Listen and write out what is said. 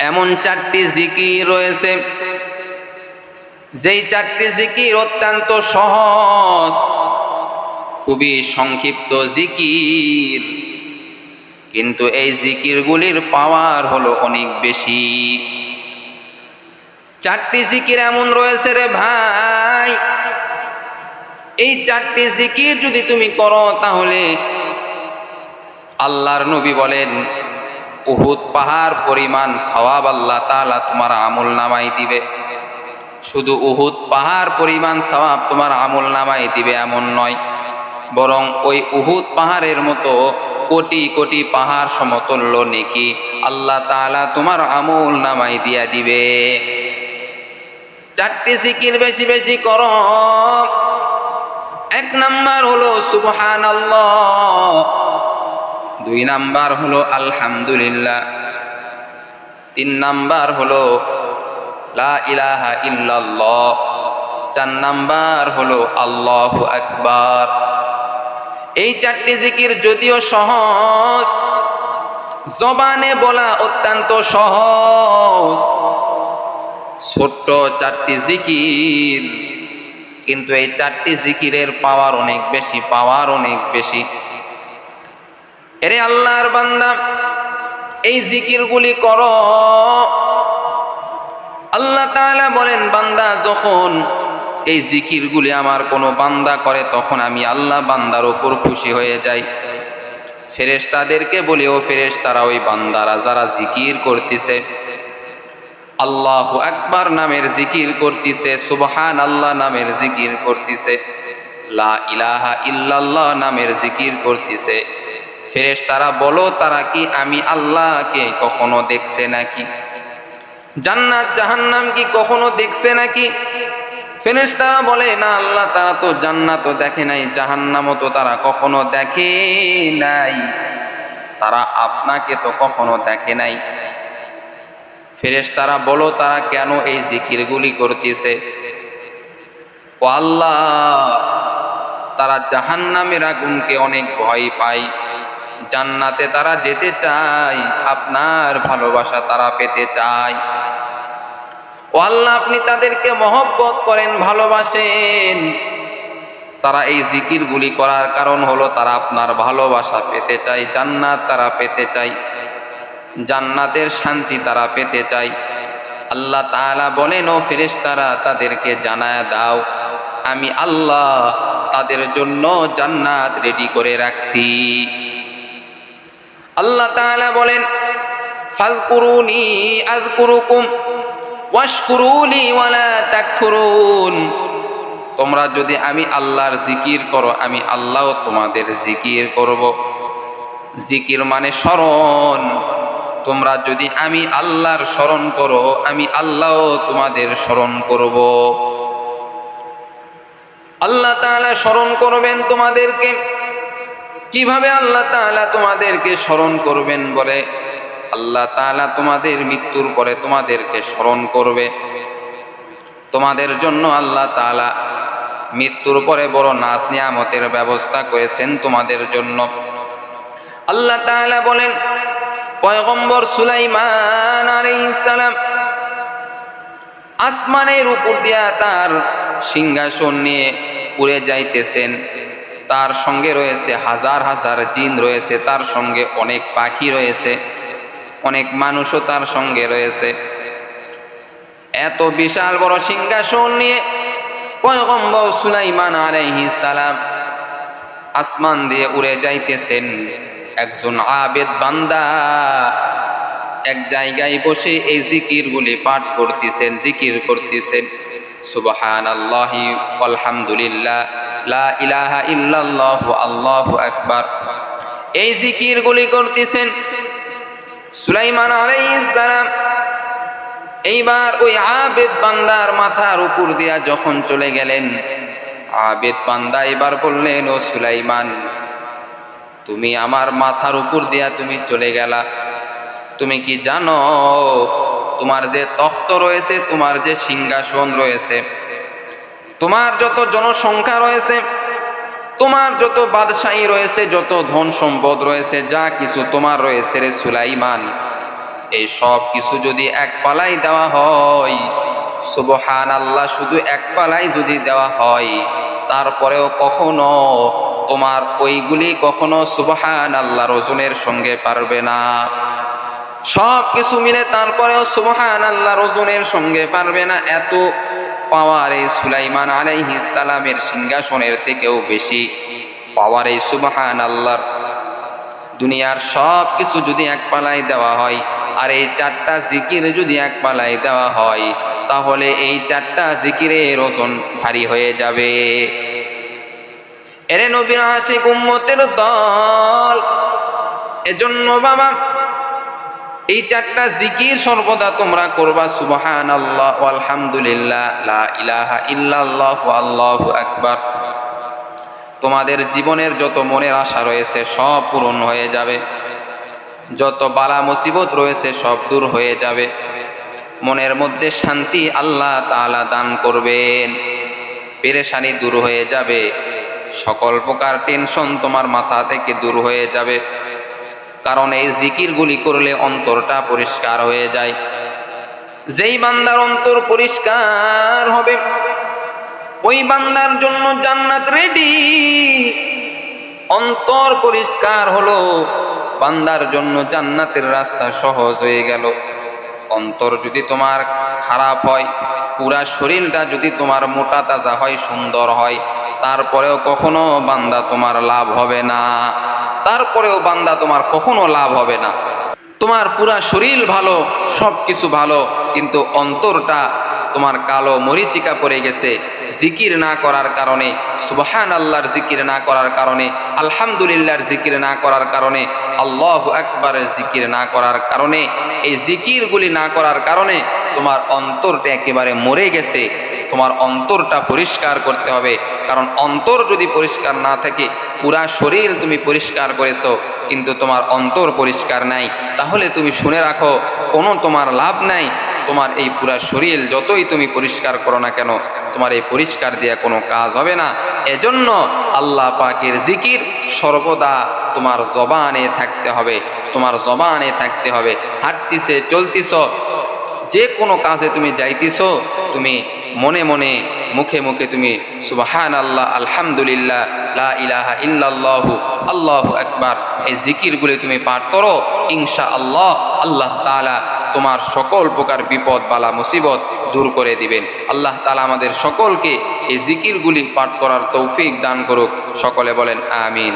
এমন চারটি জিকির রয়েছে। যেই চারটি জিকির অত্যন্ত সহজ, খুবই সংক্ষিপ্ত জিকির। কিন্তু এই জিকিরগুলির পাওয়ার হলো অনেক বেশি। চারটি জিকির এমন রয়েছে রে ভাই, এই চারটি জিকির যদি তুমি করো তাহলে আল্লাহর নবী বলেন উহুদ পাহাড় পরিমাণ সওয়াব আল্লাহ তালা তোমার আমল নামাই দিবে। শুধু উহুদ পাহাড় পরিমাণ সওয়াব তোমার আমল নামাই দিবে এমন নয়। বরং ওই উহুদ পাহাড়ের মতো কোটি কোটি পাহাড় সমতুল্য নেকি আল্লাহ তালা তোমার আমল নামাই দিয়া দিবে। চারটি জিকির বেশি বেশি করো। এক নাম্বার হলো সুবহান দুই নাম্বার হলো আলহামদুলিল্লাহ। তিন নাম্বার হলো লা ইলাহা চার নাম্বার হলো আল্লাহু আকবার। এই চারটি জিকির যদিও সহজ, জবানে বলা অত্যন্ত সহজ। ছোট্ট চারটি জিকির, কিন্তু এই চারটি জিকিরের পাওয়ার অনেক বেশি, পাওয়ার অনেক বেশি। এরে আল্লাহর বান্দা, এই জিকিরগুলি কর। আল্লাহ তাআলা বলেন, বান্দা, যখন এই জিকিরগুলি আমার কোনো বান্দা করে, তখন আমি আল্লাহ বান্দার ওপর খুশি হয়ে যাই। ফেরেশতাদেরকে বলি, ও ফেরেশতারা, ওই বান্দারা যারা জিকির করতেছে, আল্লাহ আকবার নামের জিকির করতেছে সুবহান আল্লাহ নামের জিকির করতেছে, লা ইলাহা ইল্লাল্লাহ নামের জিকির করতেছে ফেরেশ তারা বলো, তারা কি আমি আল্লাহকে কখনো দেখছে নাকি? জান্নাত, জাহান্নাম কি কখনো দেখছে নাকি? ফেরেশ তারা বলে, না, আল্লাহ তারা তো জান্নাতও দেখে নাই, জাহান্নামও তো তারা কখনো দেখে নাই। তারা আপনাকে তো কখনো দেখে নাই। ফেরেশ তারা বলো, তারা কেন এই জিকিরগুলি করতেছে? ও আল্লাহ, তারা জাহান্নামের আগুনকে অনেক ভয় পায়। জান্নাতে তারা যেতে চায়, আপনার ভালোবাসা তারা পেতে চায়। ও আল্লাহ, আপনি তাদেরকে মহব্বত করেন, ভালোবাসেন। তারা এই জিকিরগুলি করার কারণ হলো তারা আপনার ভালোবাসা পেতে চায়, জান্নাত তারা পেতে চায়, জান্নাতের শান্তি তারা পেতে চায়। আল্লাহ তাআলা বলেন, ও ফেরেশতারা, তাদেরকে জানায় দাও, আমি আল্লাহ তাদের জন্য জান্নাত রেডি করে রাখছি। আল্লাহ তাআলা বলেন, ফাযকুরুনি আযকুরুকুম, ওয়াশকুরুলি ওয়ালা তাকফুরুন। তোমরা যদি আমি আল্লাহর জিকির করো, আমি আল্লাহ তোমাদের জিকির করব। জিকির মানে স্মরণ। তোমরা যদি আমি আল্লাহর স্মরণ করো, আমি আল্লাহ তোমাদের স্মরণ করব। আল্লাহ তাআলা স্মরণ করবেন তোমাদেরকে। কীভাবে আল্লাহ তাআলা তোমাদেরকে স্মরণ করবেন বলে? আল্লাহ তাআলা তোমাদের মৃত্যুর পরে তোমাদেরকে স্মরণ করবে। তোমাদের জন্য আল্লাহ তাআলা মৃত্যুর পরে বড় নাচ নিয়ামতের ব্যবস্থা করেছেন তোমাদের জন্য। আল্লাহ তাআলা বলেন, পয়গম্বর সুলাইমান আলাইহিস সালাম আসমানের উপর দিয়া তার সিংহাসন নিয়ে উড়ে যাইতেছেন। তার সঙ্গে রয়েছে, হাজার হাজার জিন রয়েছে, তার সঙ্গে অনেক পাখি রয়েছে, অনেক মানুষও তার সঙ্গে রয়েছে। এত বিশাল বড় সিংহাসন নিয়ে পয়গম্বর সুলাইমান আলাইহিস সালাম আসমান দিয়ে উড়ে যাইতেছেন। একজন আবেদ বান্দা এক জায়গায় বসে এই জিকিরগুলি পাঠ করতেছেন, জিকির করতেছেন। সুবহান আল্লাহি আলহামদুলিল্লাহ লা ইলাহা ইল্লাল্লাহ আল্লাহু আকবার। এই জিকিরগুলি করতেছেন সুলাইমান সালাম। এইবার ওই আবেদ বান্দার মাথার উপর দিয়া যখন চলে গেলেন, আবেদ বান্দা এবার বললেন, ও সুলাইমান, তুমি আমার মাথার উপর দিয়া তুমি চলে গেলা। তুমি কি জানো, তোমার যে তখ্ত রয়েছে, তোমার যে সিংহাসন রয়েছে তোমার যত জনসংখ্যা রয়েছে, তোমার যত বাদশাহী রয়েছে, যত ধন সম্পদ রয়েছে, যা কিছু তোমার রয়েছে রে সুলাইমান, এই সব কিছু যদি এক পালাই দেওয়া হয় সুবহান আল্লাহ শুধু এক পালাই যদি দেওয়া হয়, তারপরেও কখনো তোমার ওইগুলি কখনো সুবহান আল্লাহর ওজনের সঙ্গে পারবে না। সব কিছু মিলে তারপরেও সুবহান আল্লাহর ওজনের সঙ্গে পারবে না, এত পাওয়ার এই সুলাইমান আলাইহিস সালামের সিংহাসনের থেকেও বেশি পাওয়ার এই সুবহান আল্লাহর দুনিয়ার সব কিছু যদি এক পালায় দেওয়া হয়, আর এই চারটা জিকির যদি এক পালায় দেওয়া হয়, তাহলে এই চারটা জিকিরের ওজন ভারী হয়ে যাবে। এরে নবীর আশিক উম্মতের দল, এজন্য বাবা এই চারটা জিকির সর্বদা তোমরা করবা সুবহান আল্লাহ আলহামদুলিল্লাহ লা ইলাহা আল্লাহু আকবার। তোমাদের জীবনের যত মনের আশা রয়েছে সব পূরণ হয়ে যাবে। যত বালা মুসিবত রয়েছে সব দূর হয়ে যাবে। মনের মধ্যে শান্তি আল্লাহ তাআলা দান করবেন। পেরেশানি দূর হয়ে যাবে। সকল প্রকার টেনশন তোমার মাথা থেকে দূর হয়ে যাবে। কারণ এই জিকিরগুলি করলে অন্তরটা পরিষ্কার হয়ে যায়। যেই বান্দার অন্তর পরিষ্কার হবে, ওই বান্দার জন্য জান্নাত রেডি অন্তর পরিষ্কার হলো, বান্দার জন্য জান্নাতের রাস্তা সহজ হয়ে গেল। অন্তর যদি তোমার খারাপ হয়, পুরা শরীরটা যদি তোমার মোটা তাজা হয়, সুন্দর হয়, তারপরেও কখনো বান্দা তোমার লাভ হবে না। তারপরেও বান্দা তোমার কখনো লাভ হবে না। তোমার পুরা শরীর ভালো সব কিছু ভালো, কিন্তু অন্তরটা তোমার কালো মরিচিকা পড়ে গেছে। জিকির না করার কারণে সুবহান আল্লাহর জিকির না করার কারণে, আলহামদুলিল্লাহর জিকির না করার কারণে, আল্লাহ একবারের জিকির না করার কারণে, এই জিকিরগুলি না করার কারণে তোমার অন্তরটা একেবারে মরে গেছে। তোমার অন্তরটা পরিষ্কার করতে হবে। কারণ অন্তর যদি পরিষ্কার না থাকে, পুরা শরীর তুমি পরিষ্কার করেছ, কিন্তু তোমার অন্তর পরিষ্কার নাই। তাহলে তুমি শুনে রাখো, কোনো তোমার লাভ নাই। তোমার এই পুরা শরীর যতই তুমি পরিষ্কার করো না কেন, তোমার এই পরিষ্কার দেওয়া কোনো কাজ হবে না। এজন্য আল্লাহ পাকের জিকির সর্বদা তোমার জবানে থাকতে হবে, তোমার জবানে থাকতে হবে। হাঁটতিছে, চলতিছ, যে কোনো কাজে তুমি যাইতিছ, তুমি মনে মনে, মুখে মুখে তুমি সুবাহান আল্লাহ আলহামদুলিল্লাহ, লা ইলাহা ইল্লাল্লাহু, আল্লাহু আকবার, এই জিকিরগুলি তুমি পাঠ করো ইনশা আল্লাহ আল্লাহ তাআলা তোমার সকল প্রকার বিপদ, বালা, মুসিবত দূর করে দিবেন। আল্লাহ তালা আমাদের সকলকে এই জিকিরগুলি পাঠ করার তৌফিক দান করুক। সকলে বলেন, আমিন।